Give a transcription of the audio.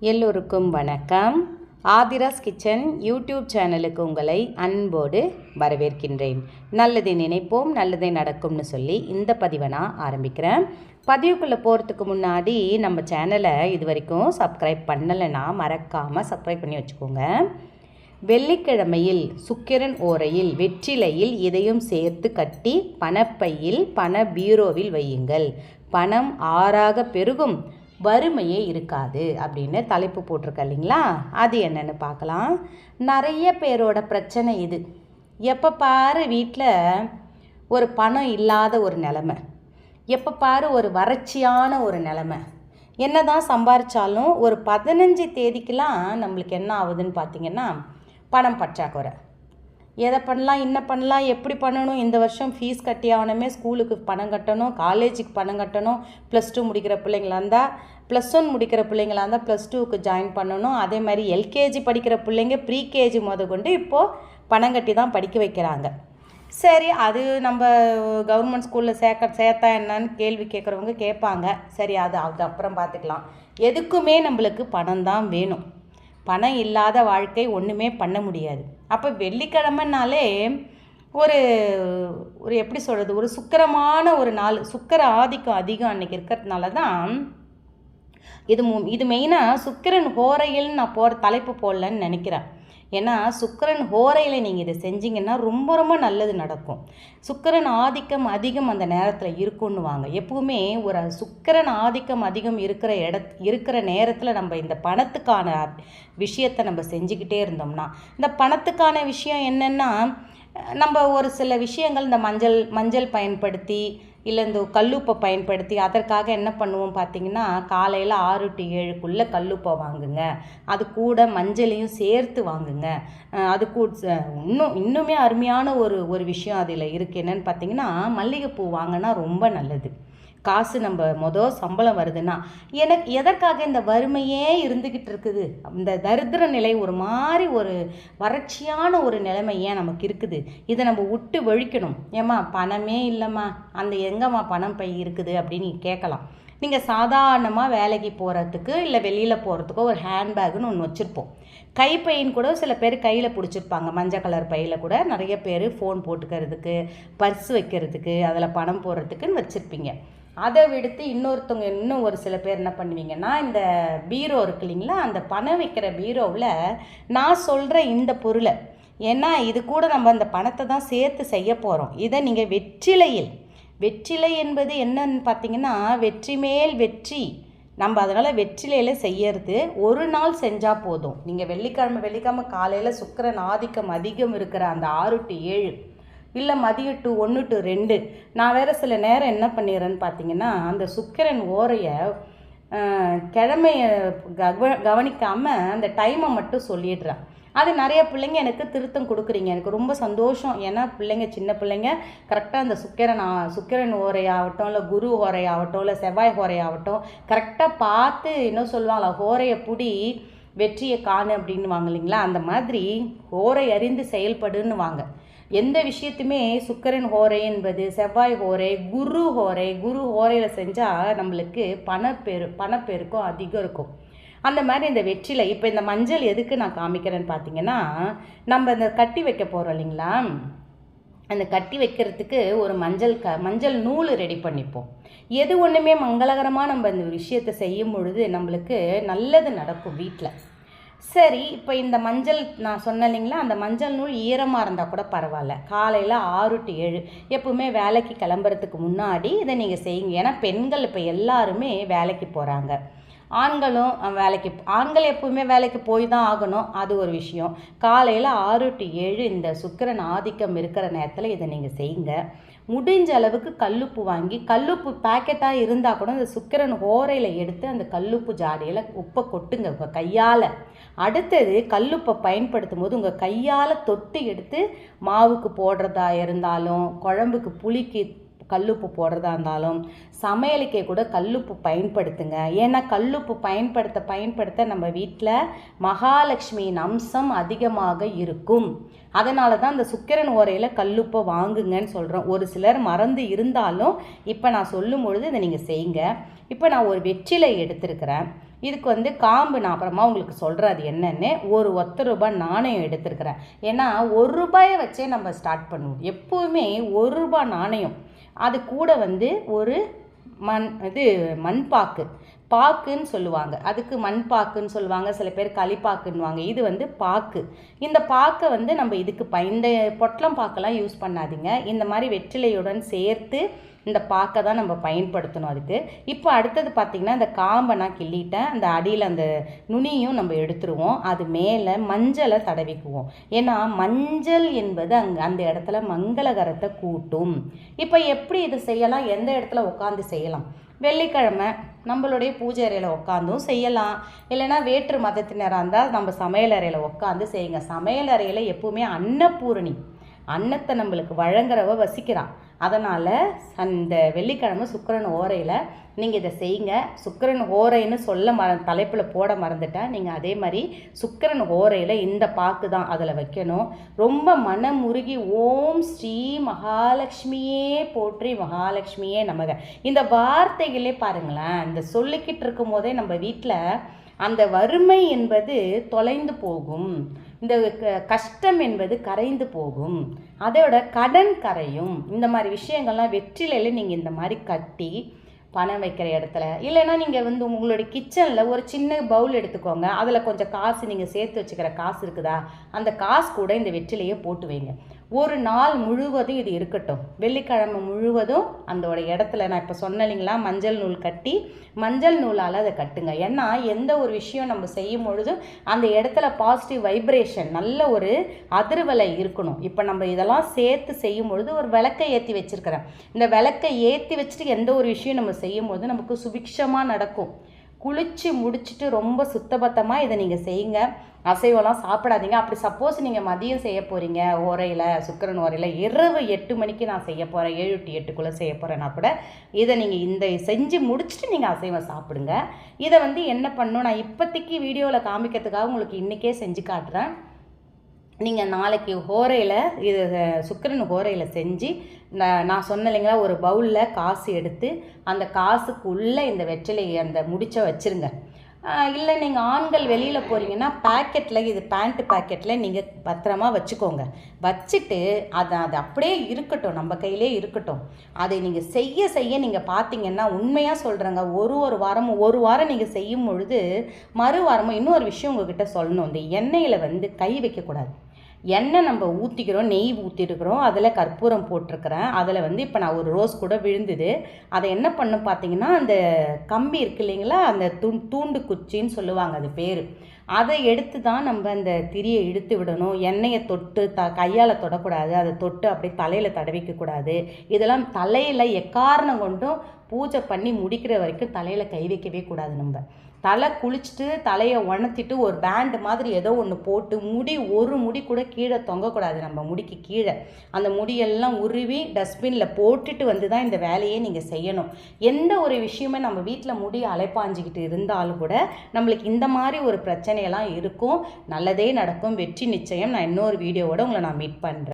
எல்லோருக்கும் வணக்கம். Aadhira's kitchen YouTube சேனலுக்கு உங்களை அன்போடு வரவேற்கின்றேன். நல்லதை நினைப்போம் நல்லதை நடக்கும்னு சொல்லி இந்த பதிவை நான் ஆரம்பிக்கிறேன். பதிவுக்குள்ளே போகிறதுக்கு முன்னாடி நம்ம சேனலை இது வரைக்கும் சப்ஸ்கிரைப் பண்ணலைன்னா மறக்காமல் சப்ஸ்கிரைப் பண்ணி வச்சுக்கோங்க. வெள்ளிக்கிழமையில் சுக்கிரன் ஓரையில் வெற்றிலையில் இதையும் சேர்த்து கட்டி பணப்பையில் பண பீரோவில் வையுங்கள். பணம் ஆறாக பெருகும். வறுமையே இருக்காது அப்படின்னு தலைப்பு போட்டிருக்க இல்லைங்களா? அது என்னென்னு பார்க்கலாம். நிறைய பேரோட பிரச்சனை இது. எப்போ பாரு வீட்டில் ஒரு பணம் இல்லாத ஒரு நிலமை. எப்போ பாரு ஒரு வறட்சியான ஒரு நிலமை. என்ன தான் சம்பாரித்தாலும் ஒரு பதினஞ்சு தேதிக்கெலாம் நம்மளுக்கு என்ன ஆகுதுன்னு பார்த்தீங்கன்னா பணம் பற்றாக்குறை. எதை பண்ணலாம் என்ன பண்ணலாம் எப்படி பண்ணணும் இந்த வருஷம் ஃபீஸ் கட்டி ஆகணுமே ஸ்கூலுக்கு பணம் கட்டணும் காலேஜுக்கு பணம் கட்டணும் ப்ளஸ் டூ முடிக்கிற பிள்ளைங்களா இருந்தால் ப்ளஸ் ஒன் முடிக்கிற பிள்ளைங்களா இருந்தால் ப்ளஸ் டூக்கு ஜாயின் பண்ணணும். அதே மாதிரி எல்கேஜி படிக்கிற பிள்ளைங்க ப்ரீகேஜி முத கொண்டு இப்போது பணம் கட்டி தான் படிக்க வைக்கிறாங்க. சரி அது நம்ம கவர்மெண்ட் ஸ்கூலில் சேர்க்க சேர்த்தா என்னன்னு கேள்வி கேட்குறவங்க கேட்பாங்க. சரி அது அதுக்கப்புறம் பார்த்துக்கலாம். எதுக்குமே நம்மளுக்கு பணம் தான் வேணும். பணம் இல்லாத வாழ்க்கை ஒன்றுமே பண்ண முடியாது. அப்போ வெள்ளிக்கிழமைனாலே ஒரு ஒரு எப்படி சொல்கிறது ஒரு சுக்கரமான ஒரு நாள் சுக்கர ஆதிக்கம் அதிகம் அன்றைக்கி இருக்கிறதுனால தான் இது மு இது மெயினாக சுக்கிரன் ஹோரையில் நான் போகிற தலைப்பு போடலன்னு நினைக்கிறேன். ஏன்னா சுக்கிரன் ஹோரையில் நீங்கள் இதை செஞ்சீங்கன்னா ரொம்ப ரொம்ப நல்லது நடக்கும். சுக்கிரன் ஆதிக்கம் அதிகம் அந்த நேரத்தில் இருக்குன்னு வாங்க எப்பவுமே ஒரு சுக்கரன் ஆதிக்கம் அதிகம் இருக்கிற இட இருக்கிற நேரத்தில் நம்ம இந்த பணத்துக்கான விஷயத்தை நம்ம செஞ்சுக்கிட்டே இருந்தோம்னா இந்த பணத்துக்கான விஷயம் என்னென்னா நம்ம ஒரு சில விஷயங்கள் இந்த மஞ்சள் மஞ்சள் பயன்படுத்தி இல்லை இந்த கல்லுப்பை பயன்படுத்தி அதற்காக என்ன பண்ணுவோம் பார்த்தீங்கன்னா காலையில் ஆறு டு ஏழுக்குள்ளே கல்லுப்பை வாங்குங்க. அது கூட மஞ்சளையும் சேர்த்து வாங்குங்க. அது கூட இன்னும் இன்னுமே அருமையான ஒரு ஒரு விஷயம் அதில் இருக்குது என்னென்னு பார்த்தீங்கன்னா மல்லிகைப்பூ வாங்கினா ரொம்ப நல்லது. காசு நம்ம மொதல் சம்பளம் வருதுன்னா எனக்கு எதற்காக இந்த வறுமையே இருந்துக்கிட்டு இருக்குது? இந்த தரித்திர நிலை ஒரு மாதிரி ஒரு வறட்சியான ஒரு நிலைமை ஏன் நமக்கு இருக்குது? இதை நம்ம விட்டு வழிக்கணும். ஏம்மா பணமே இல்லைம்மா. அந்த எங்கம்மா பணம் பை இருக்குது அப்படின்னு கேட்கலாம். நீங்கள் சாதாரணமாக வேலைக்கு போகிறதுக்கு இல்லை வெளியில் போகிறதுக்கோ ஒரு ஹேண்ட்பேக்குன்னு ஒன்று வச்சுருப்போம். கைப்பையின் கூட சில பேர் கையில் பிடிச்சிருப்பாங்க. மஞ்சள் கலர் பையில் கூட நிறைய பேர் ஃபோன் போட்டுக்கிறதுக்கு பர்ஸ் வைக்கிறதுக்கு அதில் பணம் போடுறதுக்குன்னு வச்சுருப்பீங்க. அதை விடுத்து இன்னொருத்தவங்க இன்னும் ஒரு சில பேர் என்ன பண்ணுவீங்கன்னா இந்த பீரோ இருக்கு இல்லைங்களா அந்த பணம் வைக்கிற பீரோவில் நான் சொல்கிற இந்த பொருளை. ஏன்னா இது கூட நம்ம அந்த பணத்தை தான் சேர்த்து செய்ய போகிறோம் இதை நீங்கள் வெற்றிலையில் வெற்றிலை என்பது என்னன்னு பார்த்தீங்கன்னா வெற்றி மேல் வெற்றி. நம்ம அதனால் வெற்றிலையில் செய்யறது ஒரு நாள் செஞ்சால் போதும். நீங்கள் வெள்ளிக்கிழமை வெள்ளிக்கிழமை காலையில் சுக்கரன் ஆதிக்கம் அதிகம் இருக்கிற அந்த ஆறு டு ஏழு. இல்லை மதியம் டு ஒன்று டு ரெண்டு. நான் வேறு சில நேரம் என்ன பண்ணிடுறேன்னு பார்த்தீங்கன்னா அந்த சுக்கிரன் ஓரையை கிழமையை கவ கவனிக்காமல் அந்த டைமை மட்டும் சொல்லிடுறேன். அது நிறைய பிள்ளைங்க எனக்கு திருத்தம் கொடுக்குறீங்க. எனக்கு ரொம்ப சந்தோஷம். ஏன்னா பிள்ளைங்க சின்ன பிள்ளைங்க கரெக்டாக அந்த சுக்கிரன் சுக்கிரன் ஓரையாகட்டும் இல்லை குரு ஓரையாகட்டும் இல்லை செவ்வாய் ஓரையாகட்டும் கரெக்டாக பார்த்து என்ன சொல்லுவாங்களா ஓரையை பிடி வெற்றியை காணு அப்படின்னு வாங்க இல்லைங்களா? அந்த மாதிரி ஓரை அறிந்து செயல்படுன்னு வாங்க எந்த விஷயத்துமே சுக்கரன் ஹோரை என்பது செவ்வாய் ஹோரை குரு ஹோரை குரு ஹோரையில் செஞ்சால் நம்மளுக்கு பணப்பெரு பணப்பெருக்கம் அதிகம் இருக்கும். அந்த மாதிரி இந்த வெற்றியில் இப்போ இந்த மஞ்சள் எதுக்கு நான் காமிக்கிறேன்னு பார்த்தீங்கன்னா நம்ம இந்த கட்டி வைக்க போகிறோம் இல்லைங்களா? அந்த கட்டி வைக்கிறதுக்கு ஒரு மஞ்சள் க மஞ்சள் நூல் ரெடி பண்ணிப்போம். எது ஒன்றுமே மங்களகரமாக நம்ம இந்த விஷயத்தை செய்யும் பொழுது நம்மளுக்கு நல்லது நடக்கும் வீட்டில் சரி இப்போ இந்த மஞ்சள் நான் சொன்னேன் இல்லைங்களா அந்த மஞ்சள் நூல் ஈரமாக இருந்தால் கூட பரவாயில்ல. காலையில் ஆறு டு ஏழு. எப்பவுமே வேலைக்கு கிளம்புறதுக்கு முன்னாடி இதை நீங்கள் செய்யுங்க. ஏன்னா பெண்கள் இப்போ எல்லாருமே வேலைக்கு போகிறாங்க ஆண்களும் வேலைக்கு ஆண்கள் எப்பவுமே வேலைக்கு போய் தான் ஆகணும். அது ஒரு விஷயம். காலையில் ஆறு டு ஏழு இந்த சுக்கரன் ஆதிக்கம் இருக்கிற நேரத்தில் இதை நீங்கள் செய்யுங்க. முடிஞ்ச அளவுக்கு கல்லுப்பு வாங்கி கல்லுப்பு பேக்கெட்டாக இருந்தால் கூட அந்த சுக்கிரன் ஓரையில் எடுத்து அந்த கல்லுப்பு ஜாடியில் உப்பை கொட்டுங்க உங்கள் கையால். அடுத்தது கல்லுப்பை பயன்படுத்தும் போது உங்கள் கையால் தொட்டு எடுத்து மாவுக்கு போடுறதா இருந்தாலும் குழம்புக்கு புளிக்கு கல்லுப்பு போடுறதா இருந்தாலும் சமையலுக்கே கூட கல்லுப்பு பயன்படுத்துங்க. ஏன்னா கல்லுப்பு பயன்படுத்த பயன்படுத்த நம்ம வீட்டில் மகாலட்சுமியின் அம்சம் அதிகமாக இருக்கும். அதனால தான் அந்த சுக்கிரன் ஓரையில் கல்லுப்பை வாங்குங்கன்னு சொல்கிறோம் ஒரு சிலர் மறந்து இருந்தாலும் இப்போ நான் சொல்லும் பொழுது இதை நீங்கள் செய்யுங்க. இப்போ நான் ஒரு வெற்றிலை எடுத்திருக்கிறேன். இதுக்கு வந்து காம்பு நான் அப்புறமா உங்களுக்கு சொல்கிறேன் அது என்னென்னு. ஒரு ஒத்த ரூபாய் நாணயம் எடுத்திருக்கிறேன். ஏன்னா ஒரு ரூபாயை வச்சே நம்ம ஸ்டார்ட் பண்ணுவோம். எப்போவுமே ஒரு ரூபாய் நாணயம் அது கூட வந்து ஒரு மண் இது மண்பாக்கு. பாக்குன்னு சொல்லுவாங்க. அதுக்கு மண் பாக்குன்னு சொல்லுவாங்க. சில பேர் களிப்பாக்குன்னுவாங்க. இது வந்து பாக்கு. இந்த பாக்கை வந்து நம்ம இதுக்கு ப இந்த பொட்டலம் பாக்கெல்லாம் யூஸ் பண்ணாதீங்க. இந்த மாதிரி வெற்றிலையுடன் சேர்த்து இந்த பாக்கை தான் நம்ம பயன்படுத்தணும் அதுக்கு. இப்போ அடுத்தது பார்த்திங்கன்னா இந்த காம்பை நான் கிள்ளிட்டேன். அந்த அடியில் அந்த நுனியும் நம்ம எடுத்துருவோம். அது மேலே மஞ்சளை தடவிக்குவோம். ஏன்னா மஞ்சள் என்பது அங்கே அந்த இடத்துல மங்களகரத்தை கூட்டும். இப்போ எப்படி இது செய்யலாம்? எந்த இடத்துல உட்காந்து செய்யலாம்? வெள்ளிக்கிழமை நம்மளுடைய பூஜை அறையில் உட்காந்தும் செய்யலாம். இல்லைன்னா வேற்று மதத்தினராக இருந்தால் நம்ம சமையல் அறையில் உட்காந்து செய்யுங்க. சமையல் அறையில் எப்போவுமே அன்னபூரணி அன்னத்தை நம்மளுக்கு வழங்குறவ வசிக்கிறான். அதனால் அந்த வெள்ளிக்கிழமை சுக்கரன் ஓரையில் நீங்கள் இதை செய்யுங்க. சுக்கரன் ஓரைன்னு சொல்ல மற தலைப்பில் போட மறந்துட்டேன் நீங்கள் அதே மாதிரி சுக்கரன் ஓரையில் இந்த பாக்கு தான் அதில் வைக்கணும். ரொம்ப மனம் முருகி ஓம் ஸ்ரீ மகாலட்சுமியே போற்றி மகாலட்சுமியே நமக. இந்த வார்த்தைகளே பாருங்களேன் இந்த சொல்லிக்கிட்டு இருக்கும் போதே நம்ம வீட்டில் அந்த வறுமை என்பது தொலைந்து போகும். இந்த கஷ்டம் என்பது கரைந்து போகும். அதோட கடன் கரையும். இந்த மாதிரி விஷயங்கள்லாம் வெற்றிலையில் நீங்கள் இந்த மாதிரி கட்டி பணம் வைக்கிற இடத்துல இல்லைன்னா நீங்கள் வந்து உங்களுடைய கிச்சனில் ஒரு சின்ன பவுல் எடுத்துக்கோங்க. அதில் கொஞ்சம் காசு நீங்கள் சேர்த்து வச்சுக்கிற காசு இருக்குதா? அந்த காசு கூட இந்த வெற்றிலையே போட்டு வைங்க. ஒரு நாள் முழுவதும் இது இருக்கட்டும். வெள்ளிக்கிழமை முழுவதும் அந்தோட இடத்துல நான் இப்போ சொன்ன இல்லைங்களா மஞ்சள் நூல் கட்டி மஞ்சள் நூலால் அதை கட்டுங்க. ஏன்னா எந்த ஒரு விஷயம் நம்ம செய்யும் பொழுது அந்த இடத்துல பாசிட்டிவ் வைப்ரேஷன் நல்ல ஒரு அதிர்வலை இருக்கணும். இப்போ நம்ம இதெல்லாம் சேர்த்து செய்யும் பொழுது ஒரு விளக்கை ஏற்றி வச்சுருக்கிறேன். இந்த விளக்கை ஏற்றி வச்சுட்டு எந்த ஒரு விஷயம் நம்ம செய்யும் போது நமக்கு சுபிக்ஷமாக நடக்கும். குளித்து முடிச்சுட்டு ரொம்ப சுத்தபத்தமாக இதை நீங்கள் செய்யுங்க. அசைவம்லாம் சாப்பிடாதீங்க. அப்படி சப்போஸ் நீங்கள் மதியம் செய்ய போகிறீங்க ஓரையில் சுக்கரன் ஓரையில் இரவு எட்டு மணிக்கு நான் செய்ய போகிறேன் ஏழு டு எட்டுக்குள்ளே செய்ய போகிறேன்னா கூட இதை நீங்கள் இந்த செஞ்சு முடிச்சுட்டு நீங்கள் அசைவம் சாப்பிடுங்க. இதை வந்து என்ன பண்ணணும் நான் இப்போதைக்கு வீடியோவில் காமிக்கிறதுக்காக உங்களுக்கு இன்றைக்கே செஞ்சு காட்டுறேன். நீங்கள் நாளைக்கு ஹோரையில் இது சுக்கரன் ஹோரையில் செஞ்சு நான் சொன்ன இல்லைங்களா ஒரு பவுலில் காசு எடுத்து அந்த காசுக்குள்ளே இந்த வெற்றிலை அந்த முடிச்ச வச்சுருங்க. இல்லை நீங்கள் ஆண்கள் வெளியில் போகிறீங்கன்னா பேக்கெட்டில் இது பேண்ட்டு பேக்கெட்டில் நீங்கள் பத்திரமா வச்சுக்கோங்க. வச்சுட்டு அதை அது அப்படியே இருக்கட்டும் நம்ம கையிலே இருக்கட்டும். அதை நீங்கள் செய்ய செய்ய நீங்கள் பார்த்தீங்கன்னா உண்மையாக சொல்கிறேங்க ஒரு ஒரு வாரமும் ஒரு வாரம் நீங்கள் செய்யும் பொழுது மறு வாரமும் இன்னொரு விஷயம் உங்ககிட்ட சொல்லணும். இந்த எண்ணெயில் வந்து கை வைக்கக்கூடாது. எண்ணெய் நம்ம ஊற்றிக்கிறோம் நெய் ஊற்றிருக்கிறோம் அதில் கற்பூரம் போட்டிருக்கிறேன். அதில் வந்து இப்போ நான் ஒரு ரோஸ் கூட விழுந்துது. அதை என்ன பண்ண பார்த்தீங்கன்னா அந்த கம்பி இருக்கு இல்லைங்களா அந்த தூ தூண்டு குச்சின்னு சொல்லுவாங்க அது பேர். அதை எடுத்து தான் நம்ம அந்த திரியை இழுத்து விடணும். எண்ணெயை தொட்டு த கையால் தொடக்கூடாது. அதை தொட்டு அப்படியே தலையில் தடவிக்கக்கூடாது இதெல்லாம் தலையில் எக்காரணம் கொண்டும் பூஜை பண்ணி முடிக்கிற வரைக்கும் தலையில் கை வைக்கவே கூடாது நம்ம. தலை குளிச்சுட்டு தலையை உணர்த்திட்டு ஒரு பேண்டு மாதிரி ஏதோ ஒன்று போட்டு முடி ஒரு முடி கூட கீழே தொங்கக்கூடாது. நம்ம முடிக்கு கீழே. அந்த முடியெல்லாம் உருவி டஸ்ட்பினில் போட்டுட்டு வந்து தான் இந்த வேலையே நீங்கள் செய்யணும். எந்த ஒரு விஷயமே நம்ம வீட்டில் முடி அலைப்பாஞ்சிக்கிட்டு இருந்தாலும் கூட நம்மளுக்கு இந்த மாதிரி ஒரு பிரச்சனையெல்லாம் இருக்கும். நல்லதே நடக்கும். வெற்றி நிச்சயம். நான் இன்னொரு வீடியோவோட உங்களை நான் மீட் பண்ணுறேன்